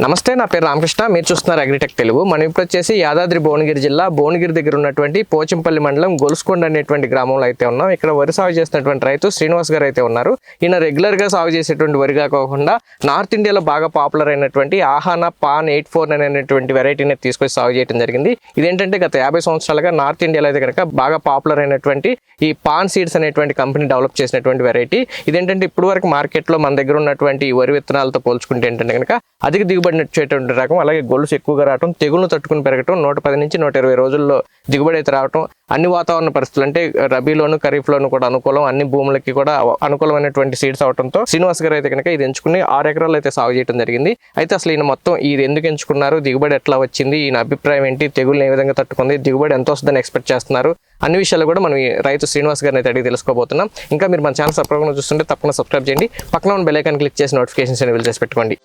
నమస్తే నా పేరు రామకృష్ణ. మీరు చూస్తున్నారు అగ్రిటెక్ తెలుగు. మనం ఇప్పుడు వచ్చేసి యాదాద్రి భువనగిరి జిల్లా భువనగిరి దగ్గర ఉన్నటువంటి పోచంపల్లి మండలం గొలుసుకొండ అనేటువంటి గ్రామంలో అయితే ఉన్నాం. ఇక్కడ వరి సాగు చేసినటువంటి రైతు శ్రీనివాస్ గారు అయితే ఉన్నారు. ఈయన రెగ్యులర్గా సాగు చేసేటువంటి వరి కాకుండా నార్త్ ఇండియాలో బాగా పాపులర్ అయినటువంటి ఆహానా పాన్ ఎయిట్ ఫోర్ అనేటువంటి వెరైటీని తీసుకొచ్చి సాగు చేయడం జరిగింది. ఇదేంటంటే గత యాభై సంవత్సరాలుగా నార్త్ ఇండియాలో అయితే కనుక బాగా పాపులర్ అయినటువంటి ఈ పాన్ సీడ్స్ అనేటువంటి కంపెనీ డెవలప్ చేసినటువంటి వెరైటీ ఇదేంటంటే ఇప్పుడు వరకు మార్కెట్లో మన దగ్గర ఉన్నటువంటి ఈ వరి విత్తనాలతో పోల్చుకుంటే ఏంటంటే కనుక అధిక దిగుబడి రకం అలాగే గొలుసు ఎక్కువగా రావటం తెగులను తట్టుకుని పెరగటం నూట పది నుంచి నూట ఇరవై రోజుల్లో దిగుబడి అయితే రావటం అన్ని వాతావరణ పరిస్థితులు అంటే రబీలోను ఖరీఫ్లోను కూడా అనుకూలం అన్ని భూములకి కూడా అనుకూలమైనటువంటి సీడ్స్ అవడంతో శ్రీనివాస్ గారు అయితే కనుక ఇది ఎంచుకుని ఆరు ఎకరాలు అయితే సాగు చేయడం జరిగింది. అయితే అసలు ఈయన మొత్తం ఇది ఎందుకు ఎంచుకున్నారు దిగుబడి ఎట్లా వచ్చింది ఈయన అభిప్రాయం ఏంటి తెగులు ఏ విధంగా తట్టుకుంది దిగుబడి ఎంత వస్తుందని ఎక్స్పెక్ట్ చేస్తున్నారు అన్ని విషయాలు కూడా మనం రైతు శ్రీనివాస్ గారిని అయితే అడిగి తెలుసుకోబోతున్నాం. ఇంకా మీరు మన ఛానల్ సబ్స్క్రైబ్ చూస్తుంటే తప్పకుండా సబ్స్క్రైబ్ చేయండి. పక్కన ఉన్న బెల్ ఐకాన్ క్లిక్ చేసి నోటిఫికేషన్స్ అనేవి చేసి పెట్టుకోండి.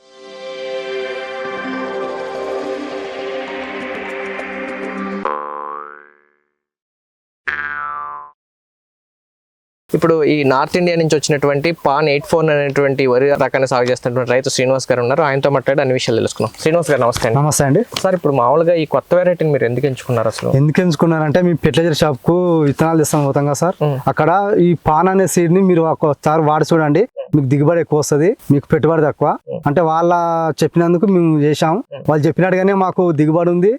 ఇప్పుడు ఈ నార్త్ ఇండియా నుంచి వచ్చినటువంటి పాన్ ఎయిట్ ఫోర్ అనేటువంటి వరి రకాన్ని సాగు చేస్తున్నటువంటి రైతు శ్రీనివాస్ గారు ఉన్నారు. ఆయనతో మాట్లాడి అన్ని విషయాలు తెలుసుకున్నాం శ్రీనివాస్ గారు నమస్తే అండి. నమస్తే అండి. సార్ ఇప్పుడు మామూలుగా ఈ కొత్త వెరైటీని మీరు ఎందుకు ఎంచుకున్నారు అసలు? ఎందుకు ఎంచుకున్నారంటే మీ ఫెర్టిలైజర్ షాప్కు విత్తనాలు ఇస్తాం పోతాం కదా సార్. అక్కడ ఈ పాన్ అనే సీడ్ని మీరు ఒకసారి వాడి చూడండి. మీకు దిగుబడి ఎక్కువ వస్తుంది మీకు పెట్టుబడి తక్కువ. అంటే వాళ్ళ చెప్పినందుకు మేము చేశాం వాళ్ళు చెప్పినట్టుగానే మాకు దిగుబడి ఉంది.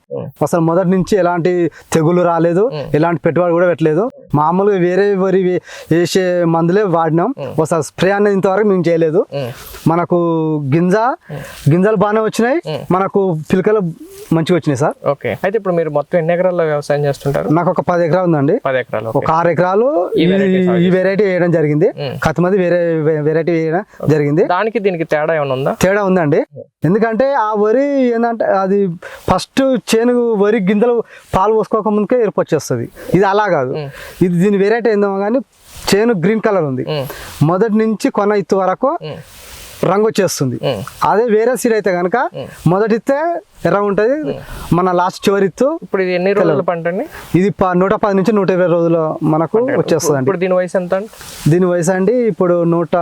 అసలు మొదటి నుంచి ఎలాంటి తెగులు రాలేదు ఎలాంటి పెట్టుబడి కూడా పెట్టలేదు. మామూలుగా వేరే వరి వేసే మందులే వాడినాం. ఒకసారి స్ప్రే అనేది ఇంతవరకు మేము చేయలేదు. మనకు గింజ గింజలు బాగానే వచ్చినాయి. మనకు పిలకలు మంచిగా వచ్చినాయి సార్. ఓకే. అయితే ఇప్పుడు మీరు మొత్తం ఎన్ని ఎకరాల్లో వ్యవసాయం చేస్తుంటారు? నాకు ఒక పది ఎకరాలు ఉందండి. పది ఎకరాలు ఒక ఆరు ఎకరాలు ఈ వెరైటీ వేయడం జరిగింది. కత్తిమంది వేరే వెరైటీ వేయడం జరిగింది. దానికి దీనికి తేడా ఏమైనా ఉందా? తేడా ఉందండి. ఎందుకంటే ఆ వరి ఏంటంటే అది ఫస్ట్ చేను వరి గింజలు పాలు పోసుకోక ముందుకే ఎరుపు వచ్చేస్తుంది. ఇది అలా కాదు. ఇది దీని వెరైటీ ఏందో కానీ చేను గ్రీన్ కలర్ ఉంది. మొదటి నుంచి కొన ఇత్తు వరకు. రంగు వచ్చేస్తుంది. అదే వేరే సీడ్ అయితే కనుక మొదటితే ఎర్ర ఉంటుంది. మన లాస్ట్ చివరి ఇత్తు ఇప్పుడు ఇది ఎన్ని రోజుల పంట అండి ఇది నూట పది నుంచి నూట ఇరవై రోజులు మనకు వచ్చేస్తుంది ఇప్పుడు దీని వయసు ఎంత దీని వయసు అండి ఇప్పుడు నూట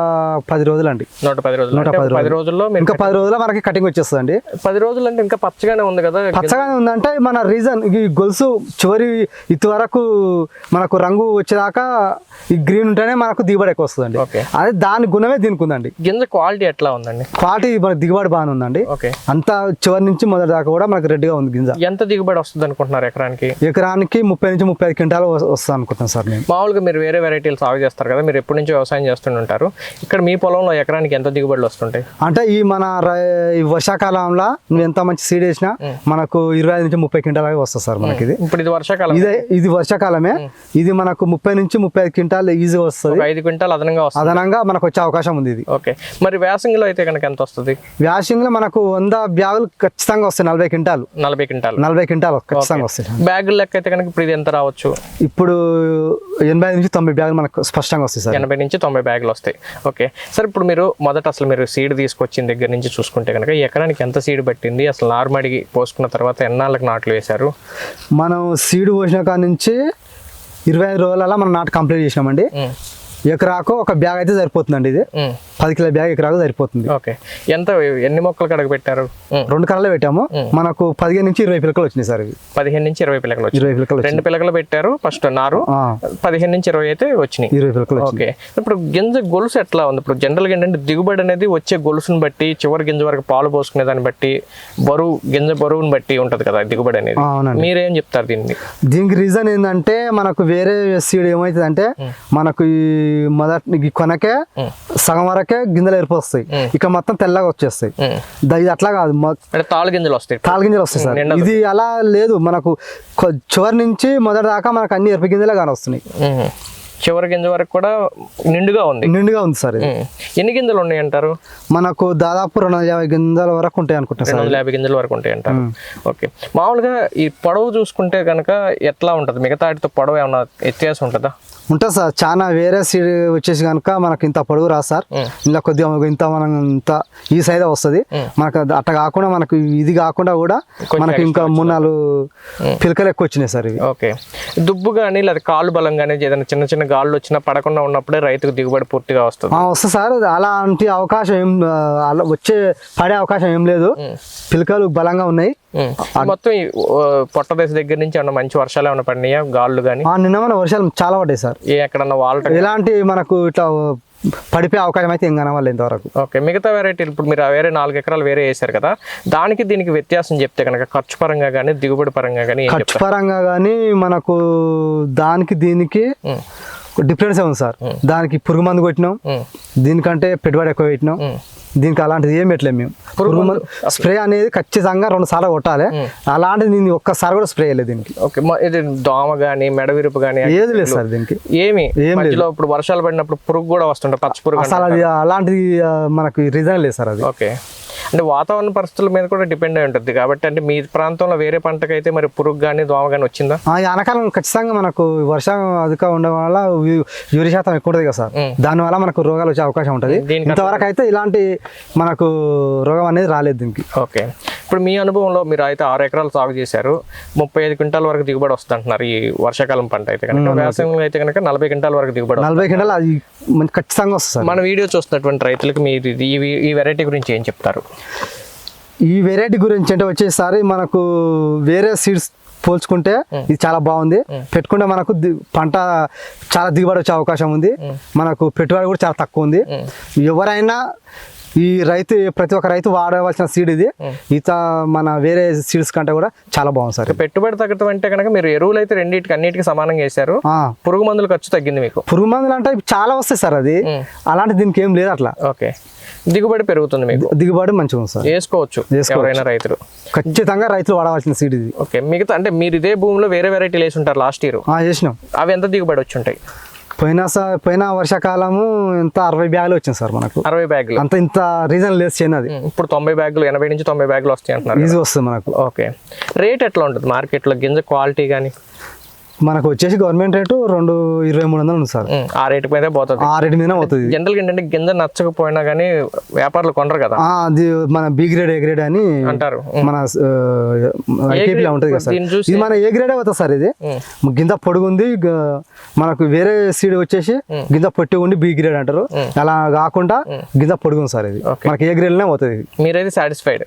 పది రోజులు అండి నూట పది రోజులు. నూట పది రోజుల్లో ఇంకా పది రోజుల్లో మనకి కటింగ్ వచ్చేస్తుంది అండి పది రోజులు అంటే ఇంకా పచ్చగానే ఉంది కదా? పచ్చగానే ఉందంటే మన రీజన్ ఈ గొలుసు చివరి ఇటు వరకు మనకు రంగు వచ్చేదాకా ఈ గ్రీన్ ఉంటేనే మనకు దిగుబడి ఎక్కువ వస్తుందండి. అదే దాని గుణమే దీనికి ఉందండి. గింజ క్వాలిటీ ఎట్లా ఉందండి? క్వాలిటీ మన దిగుబడి బాగానే ఉందండి. అంతా చివరి నుంచి మొదటి దాకా కూడా మనకు రెడ్డిగా ఉంది గింజ. ఎంత దిగుబడి వస్తుంది అనుకుంటున్నారు ఎకరానికి? ఎకరానికి ముప్పై నుంచి ముప్పై ఐదు క్వింటాలు వస్తుంది అనుకుంటాను సార్ నేను మామూలుగా మీరు వేరే వెరైటీలు సాగు చేస్తారు కదా మీరు ఎప్పటి నుంచి వ్యవసాయం చేస్తుంటారు ఇక్కడ మీ పొలంలో ఎకరానికి ఎంత దిగుబడులు వస్తుంటాయి? అంటే ఈ మన వర్షాకాలంలో నువ్వు ఎంత మంచి సీడ్ వేసినా మనకు ఇరవై ఐదు నుంచి ముప్పై క్వింటాల్ వస్తుంది సార్ మనకి ఇది. ఇప్పుడు ఇది వర్షాకాలం. ఇదే ఇది వర్షాకాలమే. ఇది మనకు ముప్పై నుంచి ముప్పై ఐదు క్వింటాల్ ఈజీగా వస్తుంది. ఐదు క్వింటాల్ అదనంగా వస్తుంది. అదనంగా మనకు వచ్చే అవకాశం ఉంది ఇది. ఓకే. మరి వ్యాసంగిలో అయితే కనుక ఎంత వస్తుంది? వ్యాసింగ్లో మనకు వంద బ్యాగులు ఖచ్చితంగా వస్తాయి నలభై క్వింటాలు. నలభై క్వింటాల్. నలభై క్వింటాలు ఖచ్చితంగా వస్తాయి. బ్యాగుల లెక్క అయితే కనుక ఇప్పుడు ఇది ఎంత రావచ్చు? ఇప్పుడు ఎనభై నుంచి తొంభై బ్యాగులు మనకు స్పష్టంగా వస్తాయి సార్. ఎనభై నుంచి తొంభై బ్యాగులు వస్తాయి. ఓకే. సార్ ఇప్పుడు మీరు మొదట అసలు మీరు సీడ్ తీసుకొచ్చిన దగ్గర నుంచి చూసుకుంటే కనుక ఎకరానికి ఎంత సీడ్ పట్టింది? అసలు నార్మడికి పోసుకున్న తర్వాత ఎన్నాళ్ళకి నాట్లు వేశారు? మనం సీడ్ పోసిన కాడ నుంచి ఇరవై ఐదు రోజులలో మనం నాటు కంప్లీట్ చేసినామండి. ఎకరాకు ఒక బ్యాగ్ అయితే సరిపోతుందండి ఇది. పది కిలో బ్యాగ్ ఎకరాకు సరిపోతుంది. ఓకే. ఎంత ఎన్ని మొక్కలు కడగ పెట్టారు? రెండు కళ్ళలో పెట్టాము. మనకు పదిహేను నుంచి ఇరవై పిలకలు వచ్చినాయి సార్ పదిహేను నుంచి ఇరవై వచ్చినాయి. ఇరవై పిలకలు రెండు పిల్లకలు పెట్టారు ఫస్ట్ నారు. పదిహేను నుంచి ఇరవై అయితే వచ్చినాయి. ఇరవై పిలకలు ఓకే. ఇప్పుడు గింజ గొలుసు ఎట్లా ఉంది? ఇప్పుడు జనరల్గా ఏంటంటే దిగుబడి అనేది వచ్చే గొలుసుని బట్టి చివరి గింజ వరకు పాలు పోసుకునే దాన్ని బట్టి బరువు గింజ బరువుని బట్టి ఉంటది కదా దిగుబడి అనేది. మీరేం చెప్తారు దీన్ని? దీనికి రీజన్ ఏంటంటే మనకు వేరే సీడ్ ఏమవుతుంది అంటే మనకు ఈ మొదటి కొనకే సగం వరకే గింజలు ఎరిపోస్తాయి ఇక మొత్తం తెల్లగా వచ్చేస్తాయి. ఇది అట్లా కాదు. తాళ్ళు గింజలు వస్తాయి. తాలు గింజలు వస్తాయి సార్. ఇది అలా లేదు. మనకు చివరి నుంచి మొదటి దాకా మనకు అన్ని ఎరుపు గింజలే కానీ వస్తున్నాయి. చివరి గింజ వరకు కూడా నిండుగా ఉంది. నిండుగా ఉంది సార్. ఎన్ని గింజలు ఉన్నాయి అంటారు? మనకు దాదాపు రెండు వందల యాభై గింజల వరకు ఉంటాయి అనుకుంటా రెండు వందల యాభై గింజల వరకు ఉంటాయి అంటారు. ఓకే. మామూలుగా ఈ పొడవు చూసుకుంటే కనుక ఎట్లా ఉంటుంది? మిగతా వాటితో పొడవు ఏమన్నా వ్యత్యాసం ఉంటుందా? ఉంటుంది సార్. చాలా వేరే సీడ్ వచ్చేసి కనుక మనకు ఇంత పొడుగు రాదు సార్. ఇలా కొద్దిగా ఇంత మనం ఇంత ఈ సైజ్ వస్తుంది. మనకు అట్ట కాకుండా మనకు ఇది కాకుండా కూడా మనకి ఇంకా మూడు నాలుగు పిలకలు ఎక్కువ వచ్చినాయి సార్ ఇవి. ఓకే. దుబ్బు కానీ లేదా కాలు బలం కానీ ఏదైనా చిన్న చిన్న ఏమైనా గాళ్ళు వచ్చినా పడకుండా ఉన్నప్పుడే రైతుకు దిగుబడి పూర్తిగా వస్తుంది. వస్తుంది సార్ అలాంటి అవకాశం ఏం అలా వచ్చే పడే అవకాశం ఏం లేదు. పిలకలు బలంగా ఉన్నాయి. మొత్తం పొట్ట దశ దగ్గర నుంచి ఏమన్నా మంచి వర్షాలు ఏమైనా పడినాయా? గాళ్ళు కానీ ఆ, నిన్న మన వర్షాలు చాలా పడ్డాయి సార్. ఏ ఎక్కడన్నా వాల్ట ఎలాంటి మనకు ఇట్లా పడిపోయే అవకాశం అయితే ఏం కనవాలి ఇంతవరకు. ఓకే మిగతా వెరైటీలు ఇప్పుడు మీరు వేరే నాలుగు ఎకరాలు వేరే వేశారు కదా దానికి దీనికి వ్యత్యాసం చెప్తే కనుక ఖర్చు పరంగా కానీ దిగుబడి పరంగా కానీ ఖర్చు పరంగా కానీ మనకు దానికి దీనికి. డిఫరెన్స్ ఉంది సార్. దానికి పురుగు మందు కొట్టినాం. దీనికంటే పెట్టుబడి ఎక్కువ పెట్టినాం. దీనికి అలాంటిది ఏం పెట్టలేము మేము. పురుగు మందు స్ప్రే అనేది ఖచ్చితంగా రెండు సార్లు కొట్టాలి. అలాంటిది నేను ఒక్కసారి కూడా స్ప్రే చేయలేదు దీనికి. ఓకే ఇది దోమ కానీ మెడవిరుపు కానీ ఏది లేదు సార్ దీనికి. ఏమి? ఏం ఇప్పుడు వర్షాలు పడినప్పుడు పురుగు కూడా వస్తుంటాయి పచ్చ పురుగు అసలు అది అలాంటిది మనకు రీజన్ లేదు సార్ అది. ఓకే. అంటే వాతావరణ పరిస్థితుల మీద కూడా డిపెండ్ అయి ఉంటుంది. కాబట్టి అంటే మీ ప్రాంతంలో వేరే పంటకైతే మరి పురుగు కానీ దోమ కానీ వచ్చిందా? అనకాలం ఖచ్చితంగా మనకు వర్షం అధిక ఉండడం వల్ల యూ- యూరియా శాతం ఎక్కువ ఉంటుంది కదా సార్. దానివల్ల మనకు రోగాలు వచ్చే అవకాశం ఉంటుంది. ఇంతవరకు అయితే ఇలాంటి మనకు రోగం అనేది రాలేదు దీనికి. ఓకే. ఇప్పుడు మీ అనుభవంలో మీరు అయితే ఆరు ఎకరాలు సాగు చేశారు ముప్పై ఐదు క్వింటాల వరకు దిగుబడి వస్తుంది అంటున్నారు ఈ వర్షాకాలం పంట అయితే కనుక. వేసవిలో అయితే కనుక నలభై క్వింటాల వరకు దిగుబడి. నలభై గంటలు అది ఖచ్చితంగా వస్తుంది మన వీడియో చూస్తున్నటువంటి రైతులకు మీరు ఇది- ఈ ఈ వెరైటీ గురించి ఏం చెప్తారు? ఈ వెరైటీ గురించి అంటే వచ్చేసరి మనకు వేరే సీడ్స్ పోల్చుకుంటే ఇది చాలా బాగుంది. పెట్టుకుంటే మనకు పంట చాలా దిగుబడి వచ్చే అవకాశం ఉంది. మనకు పెట్టుబడి కూడా చాలా తక్కువ ఉంది. ఎవరైనా ఈ రైతు ప్రతి ఒక్క రైతు వాడవలసిన సీడ్ ఇది. ఇత మన వేరే సీడ్స్ కంటే కూడా చాలా బాగుంది సార్. పెట్టుబడి తగ్గటం అంటే కనుక మీరు ఎరువులు అయితే రెండింటికి అన్నిటికీ సమానంగా వేశారు. ఆ, పురుగు మందుల ఖర్చు తగ్గింది మీకు. పురుగు మందులు అంటే చాలా వస్తాయి సార్ అది. అలాంటి దీనికి ఏం లేదు అట్లా. ఓకే. దిగుబడి పెరుగుతుంది మీకు. దిగుబడి మంచిగా ఉంది సార్. వేసుకోవచ్చు ఎవరైనా రైతులు. ఖచ్చితంగా రైతులు వాడవలసిన సీడ్ ఇది. ఓకే. మిగతా అంటే మీరు ఇదే భూమిలో వేరే వెరైటీలు వేసి ఉంటారు లాస్ట్ ఇయర్ ఆ, చేసినాం అవి ఎంత దిగుబడి వచ్చి ఉంటాయి? పోయిన పోయిన వర్షాకాలము ఎంత అరవై బ్యాగులు వచ్చింది సార్ మనకు. అరవై బ్యాగులు. అంత ఇంత రీజన్ లేదు చేయను అది. ఇప్పుడు తొంభై బ్యాగులు ఎనభై నుంచి తొంభై బ్యాగులు వస్తాయి అంటున్నారు ఈజీ వస్తుంది మనకు. ఓకే. రేట్ ఎట్లా ఉంటుంది మార్కెట్లో? గింజ క్వాలిటీ కానీ మనకు వచ్చేసి గవర్నమెంట్ రేటు రెండు ఇరవై మూడు వందలు ఉంది సార్. ఆ రేటు మీదే పోతుంది. ఆ రేటు మీద అవుతుంది ఇది. జనరల్గా ఏంటంటే గింజ నచ్చకపోయినా కానీ వ్యాపారులు కొనరు కదా. అది మన బి గ్రేడ్ ఏ గ్రేడ్ అని అంటారు. మన ఐకేపీలో ఉంటుంది కదా సార్. ఇది మన ఏ గ్రేడ్ అవుతుంది సార్ ఇది. గింజ పొడుగు ఉంది గ- మనకు వేరే సీడ్ వచ్చేసి గింజ పొట్టి ఉండి బి గ్రేడ్ అంటారు. అలా కాకుండా గింజ పొడుగు ఉంది సార్ ఇది. మనకి ఏ గ్రేడ్లోనే అవుతుంది మీరైతే సాటిస్ఫైడ్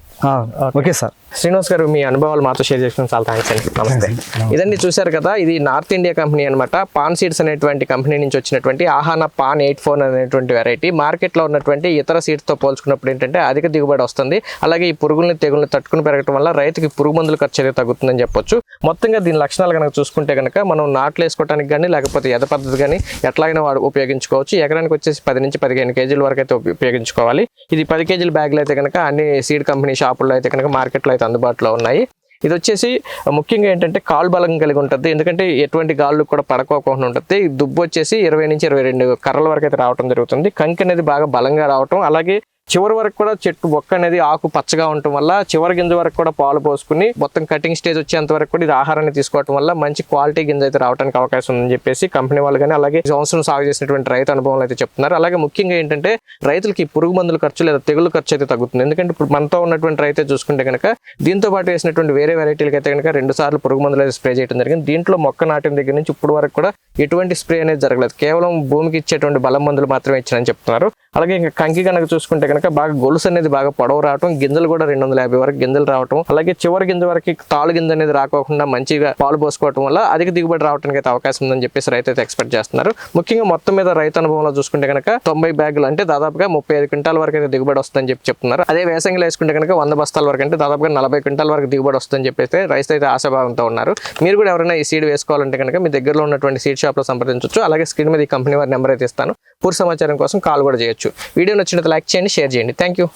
ఓకే. సార్. శ్రీనివాస్ గారు మీ అనుభవాలు మాతో షేర్ చేసుకుని చాలా థ్యాంక్స్ అండి. నమస్తే. ఇదండి చూశారు కదా ఇది నార్త్ ఇండియా కంపెనీ అనమాట పాన్ సీడ్స్ అనేటువంటి కంపెనీ నుంచి వచ్చినటువంటి ఆహాన పాన్ ఎయిట్ ఫోర్ అనేటువంటి వెరైటీ మార్కెట్లో ఉన్నటువంటి ఇతర సీడ్స్తో పోల్చుకున్నప్పుడు ఏంటంటే అధిక దిగుబడి వస్తుంది. అలాగే ఈ పురుగుల్ని తెగుల్ని తట్టుకుని పెరగడం వల్ల రైతుకి పురుగు మందుల ఖర్చు అయితే తగ్గుతుందని చెప్పొచ్చు. మొత్తంగా దీని లక్షణాలు కనుక చూసుకుంటే కనుక మనం నాట్లు వేసుకోవడానికి కానీ లేకపోతే ఎద పద్ధతి కానీ ఎట్లాగైనా వాడు ఉపయోగించుకోవచ్చు. ఎకరానికి వచ్చేసి పది నుంచి పదిహేను కేజీల వరకు అయితే ఉపయోగించుకోవాలి. ఇది పది కేజీల బ్యాగులు అయితే కనుక అన్ని సీడ్ కంపెనీ షాపుల్లో అయితే కనుక మార్కెట్లో అయితే అందుబాటులో ఉన్నాయి. ఇది వచ్చేసి ముఖ్యంగా ఏంటంటే కాలు బలం కలిగి ఉంటుంది. ఎందుకంటే ఎటువంటి గాళ్ళు కూడా పడకోకుండా ఉంటుంది. దుబ్బు వచ్చేసి ఇరవై నుంచి ఇరవై రెండు కర్రల వరకు అయితే రావడం జరుగుతుంది. కంకి అనేది బాగా బలంగా రావటం. అలాగే చివరి వరకు కూడా చెట్టు బొక్క అనేది ఆకు పచ్చగా ఉండటం వల్ల చివరి గింజ వరకు కూడా పాలు పోసుకుని మొత్తం కటింగ్ స్టేజ్ వచ్చేంత వరకు కూడా ఇది ఆహారాన్ని తీసుకోవడం వల్ల మంచి క్వాలిటీ గింజ అయితే రావడానికి అవకాశం ఉందని చెప్పేసి కంపెనీ వాళ్ళు కానీ అలాగే సంవత్సరం సాగు చేసినటువంటి రైతు అనుభవం అయితే చెప్తున్నారు. అలాగే ముఖ్యంగా ఏంటంటే రైతులకి పురుగు మందుల ఖర్చు లేదా తెగులు ఖర్చు అయితే తగ్గుతుంది. ఎందుకంటే ఇప్పుడు మనతో ఉన్నటువంటి రైతే చూసుకుంటే కనుక దీంతో పాటు వేసినటువంటి వేరే వెరైటీలకి అయితే కనుక రెండు సార్లు పురుగు మందులు అయితే స్ప్రే చేయడం జరిగింది. దీంట్లో మొక్క నాటిన దగ్గర నుంచి ఇప్పుడు వరకు కూడా ఎటువంటి స్ప్రే అనేది జరగలేదు. కేవలం భూమికి ఇచ్చేటువంటి బలం మందులు మాత్రమే ఇచ్చారని చెప్తున్నారు. అలాగే ఇంకా కంకి కనుక చూసుకుంటే కనుక బాగా గొలుసు అనేది బాగా పొడవు రావటం గింజలు కూడా రెండు వందల యాభై వరకు గింజలు రావటం అలాగే చివరి గింజ వరకు తాళు గింజ అనేది రాకోకుండా మంచిగా పాలు పోసుకోవటం వల్ల అధిక దిగుబడి రావడానికి అయితే అవకాశం ఉందని చెప్పేసి రైతు అయితే ఎక్స్పెక్ట్ చేస్తున్నారు. ముఖ్యంగా మొత్తం మీద రైతు అనుభవంలో చూసుకుంటే కనుక తొంభై బ్యాగులు అంటే దాదాపుగా ముప్పై ఐదు క్వింటాల వరకు అయితే దిగుబడి వస్తుందని చెప్పి చెప్తున్నారు. అదే వేసంగిలో వేసుకుంటే కనుక వంద బస్తాల వరకు అంటే దాదాపుగా నలభై క్వింటాల వరకు దిగుబడి వస్తుందని చెప్పేసి రైతు అయితే ఆశాభావంతో ఉన్నారు. మీరు కూడా ఎవరైనా ఈ సీడ్ వేసుకోవాలంటే కనుక మీ దగ్గరలో ఉన్నటువంటి సీడ్ షాప్లో సంప్రదించవచ్చు అలాగే స్క్రీన్ మీద ఈ కంపెనీ వారి నెంబర్ అయితే ఇస్తాను. పూర్తి సమాచారం కోసం కాల్ కూడా చేయొచ్చు. వీడియో నచ్చినట్టు లైక్ చేయండి షేర్ చేయండి థ్యాంక్ యూ